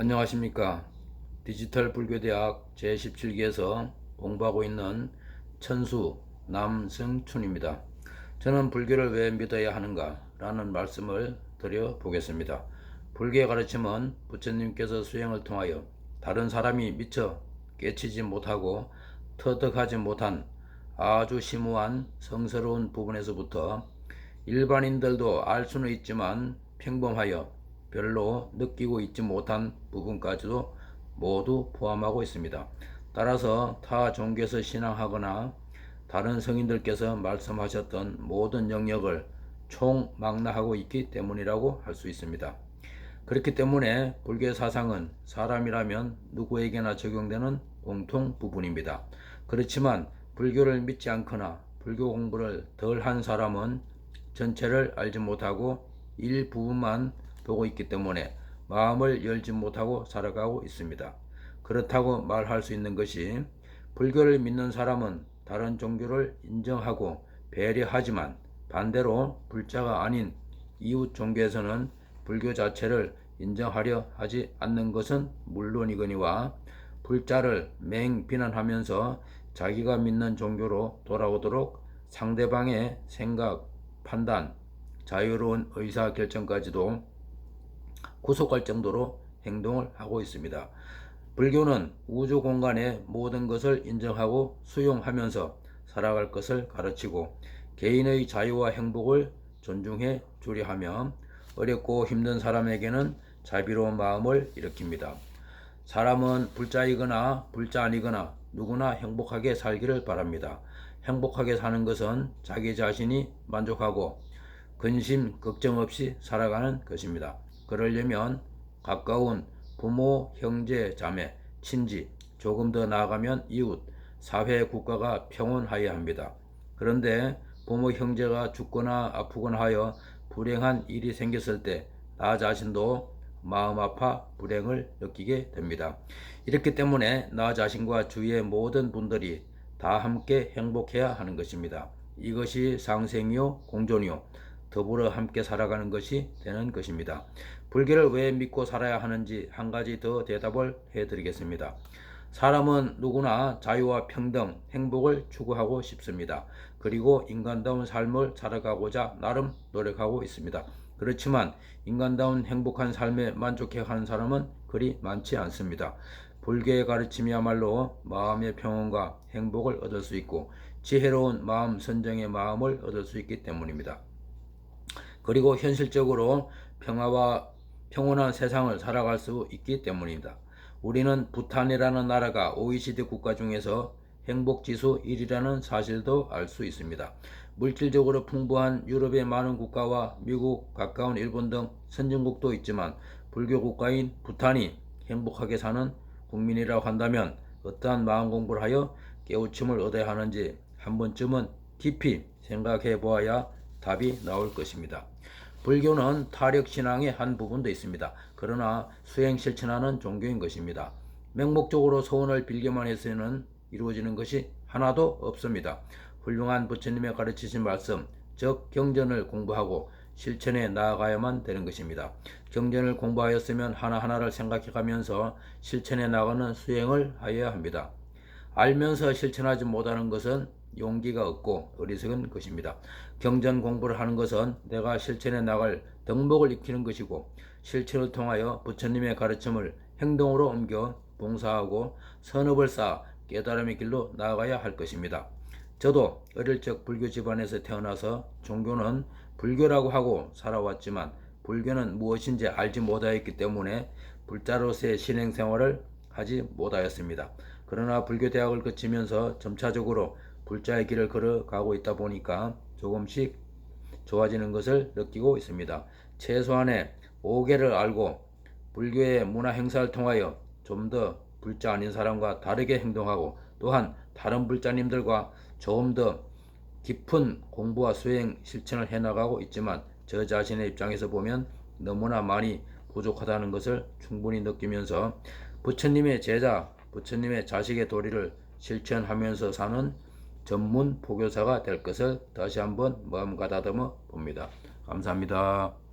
안녕하십니까. 디지털 불교대학 제17기에서 공부하고 있는 천수 남승춘입니다. 저는 불교를 왜 믿어야 하는가 라는 말씀을 드려 보겠습니다. 불교의 가르침은 부처님께서 수행을 통하여 다른 사람이 미처 깨치지 못하고 터득하지 못한 아주 심오한 성스러운 부분에서부터 일반인들도 알 수는 있지만 평범하여 별로 느끼고 있지 못한 부분까지도 모두 포함하고 있습니다. 따라서 타 종교에서 신앙하거나 다른 성인들께서 말씀하셨던 모든 영역을 총망라하고 있기 때문이라고 할 수 있습니다. 그렇기 때문에 불교 사상은 사람이라면 누구에게나 적용되는 공통 부분입니다. 그렇지만 불교를 믿지 않거나 불교 공부를 덜 한 사람은 전체를 알지 못하고 일부분만 보고 있기 때문에 마음을 열지 못하고 살아가고 있습니다. 그렇다고 말할 수 있는 것이 불교를 믿는 사람은 다른 종교를 인정하고 배려하지만 반대로 불자가 아닌 이웃 종교에서는 불교 자체를 인정하려 하지 않는 것은 물론이거니와 불자를 맹 비난하면서 자기가 믿는 종교로 돌아오도록 상대방의 생각, 판단, 자유로운 의사 결정까지도 구속할 정도로 행동을 하고 있습니다. 불교는 우주 공간의 모든 것을 인정하고 수용하면서 살아갈 것을 가르치고 개인의 자유와 행복을 존중해 주려 하며 어렵고 힘든 사람에게는 자비로운 마음을 일으킵니다. 사람은 불자이거나 불자 아니거나 누구나 행복하게 살기를 바랍니다. 행복하게 사는 것은 자기 자신이 만족하고 근심 걱정 없이 살아가는 것입니다. 그러려면 가까운 부모, 형제, 자매, 친지, 조금 더 나아가면 이웃, 사회, 국가가 평온하여야 합니다. 그런데 부모, 형제가 죽거나 아프거나 하여 불행한 일이 생겼을 때 나 자신도 마음 아파 불행을 느끼게 됩니다. 이렇기 때문에 나 자신과 주위의 모든 분들이 다 함께 행복해야 하는 것입니다. 이것이 상생이요 공존이요 더불어 함께 살아가는 것이 되는 것입니다. 불교를 왜 믿고 살아야 하는지 한 가지 더 대답을 해드리겠습니다. 사람은 누구나 자유와 평등, 행복을 추구하고 싶습니다. 그리고 인간다운 삶을 살아가고자 나름 노력하고 있습니다. 그렇지만 인간다운 행복한 삶에 만족해 하는 사람은 그리 많지 않습니다. 불교의 가르침이야말로 마음의 평온과 행복을 얻을 수 있고 지혜로운 마음 선정의 마음을 얻을 수 있기 때문입니다. 그리고 현실적으로 평화와 평온한 세상을 살아갈 수 있기 때문입니다. 우리는 부탄이라는 나라가 OECD 국가 중에서 행복지수 1위라는 사실도 알 수 있습니다. 물질적으로 풍부한 유럽의 많은 국가와 미국, 가까운 일본 등 선진국도 있지만 불교 국가인 부탄이 행복하게 사는 국민이라고 한다면 어떠한 마음 공부를 하여 깨우침을 얻어야 하는지 한 번쯤은 깊이 생각해 보아야 답이 나올 것입니다. 불교는 타력 신앙의 한 부분도 있습니다. 그러나 수행 실천하는 종교인 것입니다. 맹목적으로 소원을 빌기만 해서는 이루어지는 것이 하나도 없습니다. 훌륭한 부처님의 가르치신 말씀, 즉 경전을 공부하고 실천에 나아가야만 되는 것입니다. 경전을 공부하였으면 하나하나를 생각해 가면서 실천에 나가는 수행을 하여야 합니다. 알면서 실천하지 못하는 것은 용기가 없고 어리석은 것입니다. 경전 공부를 하는 것은 내가 실천에 나갈 덕목을 익히는 것이고 실천을 통하여 부처님의 가르침을 행동으로 옮겨 봉사하고 선업을 쌓아 깨달음의 길로 나아가야 할 것입니다. 저도 어릴 적 불교 집안에서 태어나서 종교는 불교라고 하고 살아왔지만 불교는 무엇인지 알지 못하였기 때문에 불자로서의 신행 생활을 하지 못하였습니다. 그러나 불교 대학을 거치면서 점차적으로 불자의 길을 걸어가고 있다 보니까 조금씩 좋아지는 것을 느끼고 있습니다. 최소한의 5개를 알고 불교의 문화 행사를 통하여 좀 더 불자 아닌 사람과 다르게 행동하고 또한 다른 불자님들과 조금 더 깊은 공부와 수행 실천을 해나가고 있지만 저 자신의 입장에서 보면 너무나 많이 부족하다는 것을 충분히 느끼면서 부처님의 제자, 부처님의 자식의 도리를 실천하면서 사는 전문 포교사가 될 것을 다시 한번 마음 가다듬어 봅니다. 감사합니다.